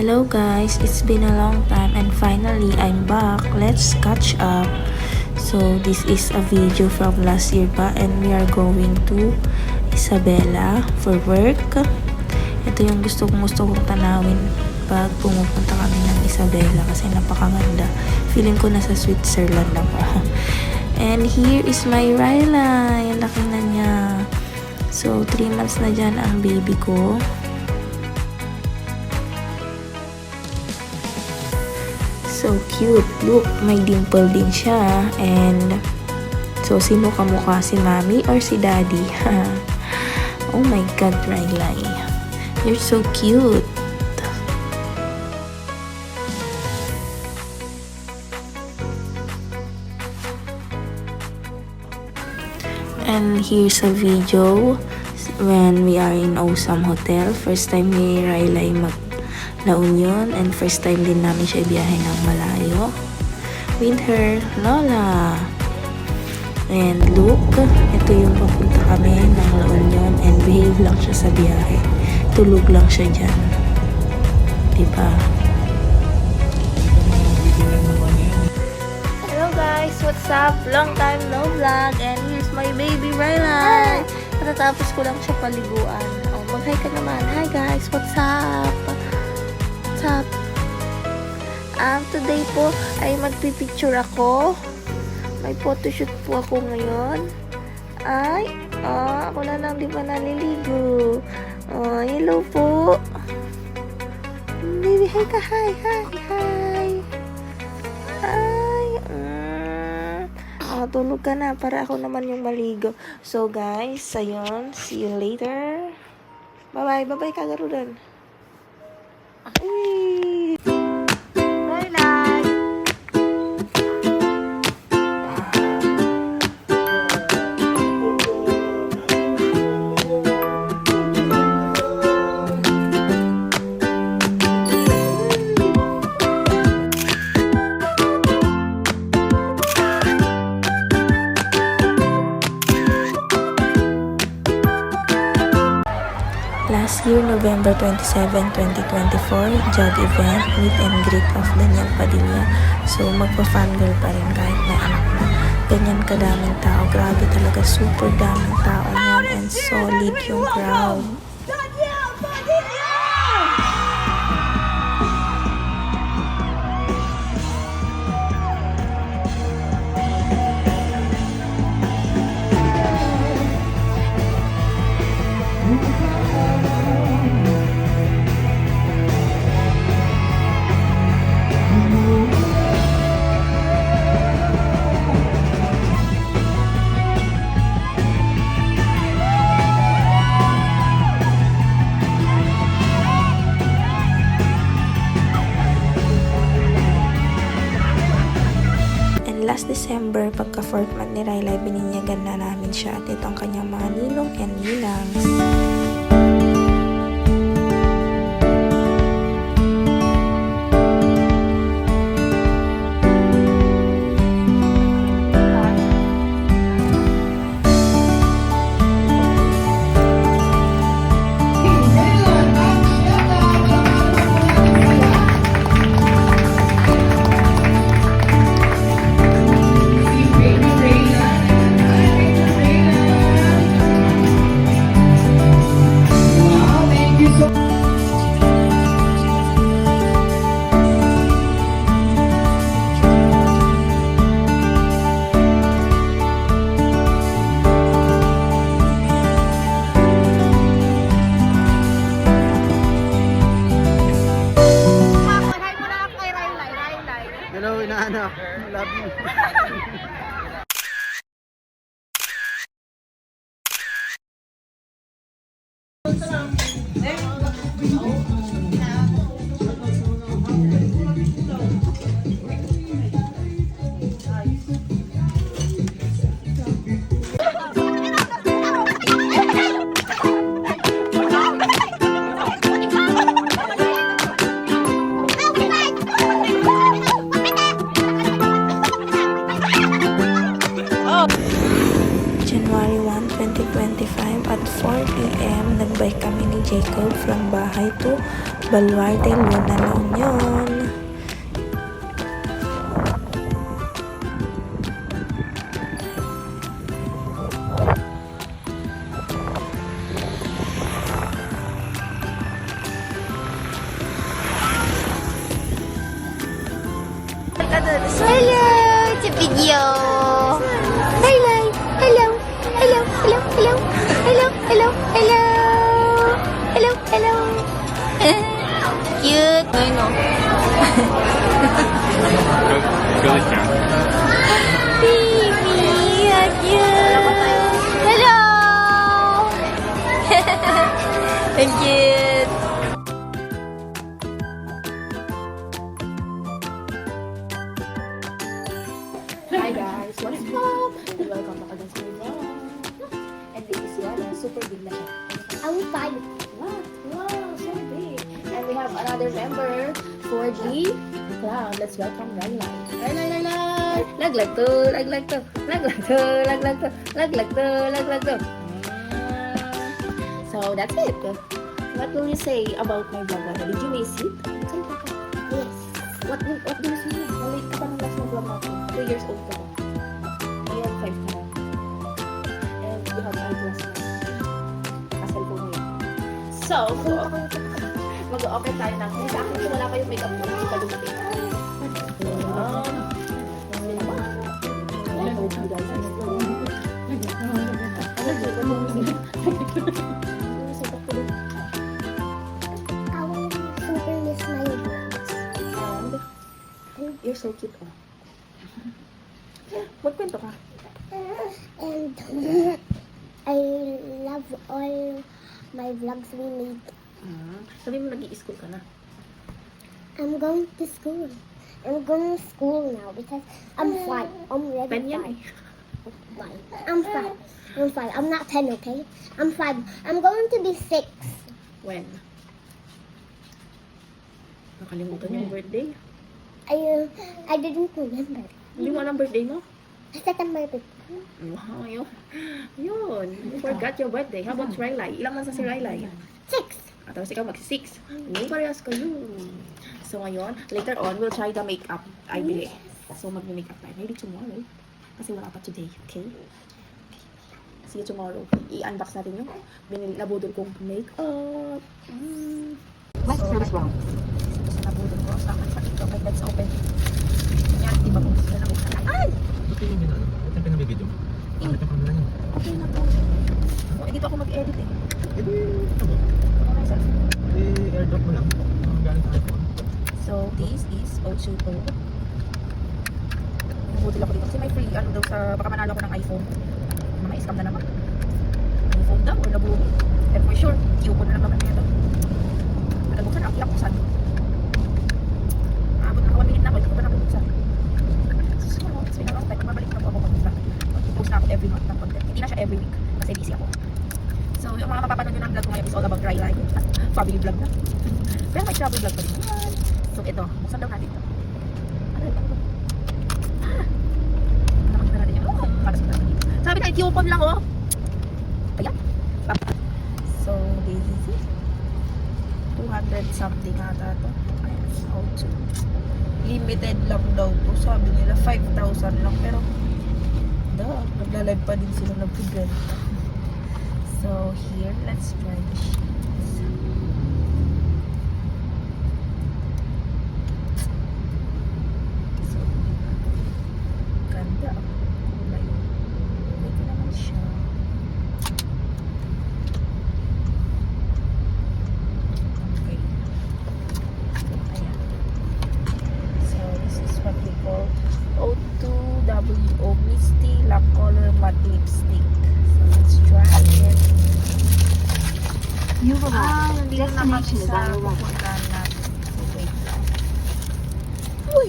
Hello guys, it's been a long time and finally I'm back. Let's catch up. So this is a video from last year pa and we are going to Isabela for work. Ito yung gusto kong gusto kong tanawin pag pumupunta kami ng Isabela kasi napakaganda. Feeling ko nasa Switzerland ako. And here is my Ryla. Yung laki na niya. So, 3 months na dyan ang baby ko. So cute. Look, may dimple din siya. And, so, sino kamukha? Si mommy or si daddy? oh my God, Riley. You're so cute. And here's a video when we are in Osam Hotel. First time ni Riley mag La Union and first time din namin siya ibiyahe ng malayo with her Lola. And look, ito yung papunta kami ng La Union and behave lang siya sa biyahe. Tulog lang siya dyan. Diba? Hello guys, what's up? Long time no vlog and here's my baby Rylan. Katatapos ko lang siya paliguan. Oh, mag-hi ka naman. Hi guys, what's up? What's up? Um, today po ay magpipicture ako. May photoshoot po ako ngayon. Ay, ah, ako na lang di ba naliligo. Oh, hello po. Baby, hi ka, hi, hi, hi. Hi. Mm. Oh, tulog ka na para ako naman yung maligo. So, guys, ayun. See you later. Bye-bye. Bye-bye, kagarudan. Uy. Year, November 27, 2024, JOG event, meet and greet of Daniel Padilla. So, magpa-fangirl pa rin kahit may anak na. Ganyan kadaming tao. Grabe talaga, super daming tao niyan and solid yung crowd. December, pagka fourth month ni Riley, bininyagan na namin siya at ito ang kanyang mga ninong and ninangs. Inaanak. Love you. Martel, yun na lang. Hi guys, what's up? Welcome back again sa video. And this is yan, super big na siya. I'm fine. What? Wow, so big. And we have another member for the clown. Let's welcome Riley. Riley, Riley! Lag lag to, lag lag to, lag lag to, lag lag to, lag lag to, lag lag to. So that's it. What will you say about my vlog? Did you miss it? Yes. What what do you say? Nalate ka pa ng last na vlog natin. 2 years old ka ba? Ngayon, 5 ka na. And you have eyeglass na. Ka-cellphone mo yun. So, mag-open tayo ng kung sa akin wala pa yung makeup ko, hindi pa. So cute, oh. Magkwento ka. And I love all my vlogs we made. Mm. Sabi mo, nag-i-school ka na. I'm going to school. I'm going to school now because I'm five. I'm ready. Ten yan eh. I'm five. I'm five. I'm not ten, okay? I'm five. I'm going to be six. When? Nakalimutan yung birthday. I uh, I didn't remember. Hindi mo alam birthday mo? September 15. Wow, yun. Yun. You forgot your birthday. How about Riley? Ilang months na si Riley? Six. At tapos ikaw mag-six. Hindi parehas kayo. So ngayon, later on, we'll try the makeup. I believe. So mag-makeup tayo. Maybe tomorrow. Kasi wala pa today. Okay? See you tomorrow. I-unbox natin yung binili nabudol kong makeup. Mm. What goes wrong? Nabudol ko. Sa ito. My bed's open. Yan, di ba buksan? Ay! Tingin nyo na ano? Ito yung pinabibidyo mo. Bakit yung camera nyo? Okay na to. Oh, eh, dito ako mag-edit eh. Eh di, ano? Okay, sir. Airdrop mo lang. Ang galing sa iPhone. So, this is Ocho Pro. Nabudol ako dito. Kasi may free, ano daw sa, baka manalo ko ng iPhone. Mga scam na naman. iPhone daw or nabudol. And for sure, Q ko na lang naman nito. Nabuksan, ang iyak buksan. Aabot na ako 1 minute na ako, hindi ko pa nabuksan. So, it's been a long time. Mabalik na po ako na ako every month ng content. Hindi na siya every week kasi busy ako. So, yung mga mapapanood nyo ng vlog ko ngayon is all about dry life. Family vlog na. Pero may travel vlog pa rin. So, ito. Buksan daw natin ito. Ano ito? Ah! Nakakita na natin yan. Oh, sa natin. Sabi na, coupon lang, oh. Ayan. So, this is it. 200 something ata to. Ayan. How to. Limited lang daw to. Sabi nila, 5,000 lang. Pero, da, nagla-live pa din sila nag-benta. So, here, let's try the shades. So, ganda. Kulay. Pwede naman siya. Okay. Ayan. So, this is call O2WO Misty Lap Color Matte Lipstick. So, let's try it. You will Ah, nandito na kami is sa pupuntahan natin. So, wait lang. Uy!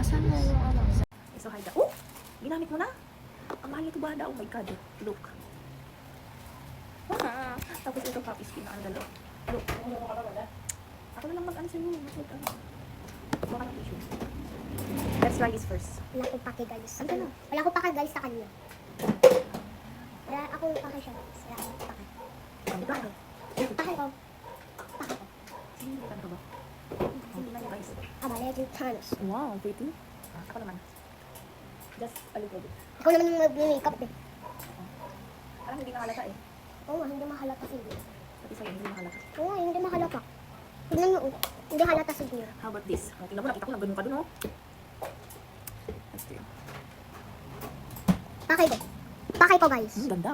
Asan na yung ano? Hi Oh! Ginamit mo na? Ang mahal nito bada. Oh my God. Look. Ah, tapos ito ang dalawa. Look. Ako na lang mag-ano sa'yo. Mag-ano. Baka ng tissue. Let's try this first. Wala akong pake guys. Ano na? Wala akong pake guys sa kanya. Wala ako yung pakay siya. Ako yung pakay. Ang ito ano? Ko. Ko. Ka ba? Guys. Aba, legend times. Wow, pretty. Ah, ako naman. Just a little bit. Ikaw naman yung mag-makeup eh. Parang hindi nakalata eh. Oo nga, hindi mahalata siguro. Pati sa'yo, hindi nakalata. Oo nga, hindi mahalata. Tignan nyo, oh. Hindi halata siguro. How about this? Oh, tingnan mo, nakita ko lang ganun ka dun, oh. Let's do. Pakay ko. Pakay ko, guys. Hmm, ganda.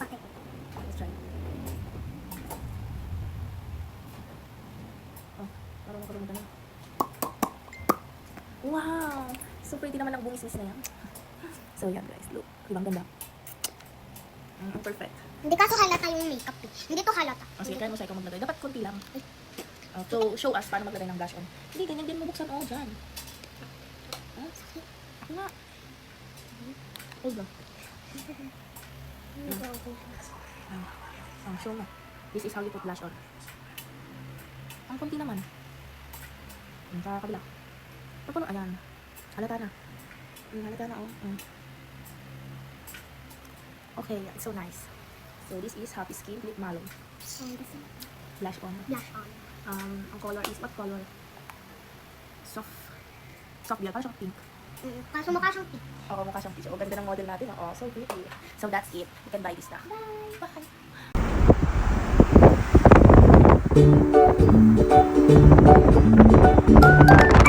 Pakay ko. Let's try. Oh, magkaroon ka na. Wow! So pretty naman ang bungis-mis na yan. So yan guys, look. Ibang ganda. Mm, perfect. Hindi kaso halata yung makeup eh. Hindi to halata. O sige, try mo siya ikaw maglagay. Dapat konti lang. Uh, so, show us paano maglagay ng blush on. Hindi, ganyan din mo buksan. Oh, dyan. Ah, Ako nga. Hold on. Ah, oh, show mo. This is how you put blush on. Ang konti naman. Sa kabila. Paano? Ayan. Halata na. Mm, halata na, oh. Mm. Okay, it's so nice. So, this is Happy Skin Lip Mallow. Blush on. Blush on. Um, ang color is, what color? Soft. Soft beer, parang siyang pink. Mm, kaso mukha siyang pink. Oo, mukha siyang peach. O, ganda ng model natin. Oh, so pretty. So, that's it. You can buy this na. Bye! Bye!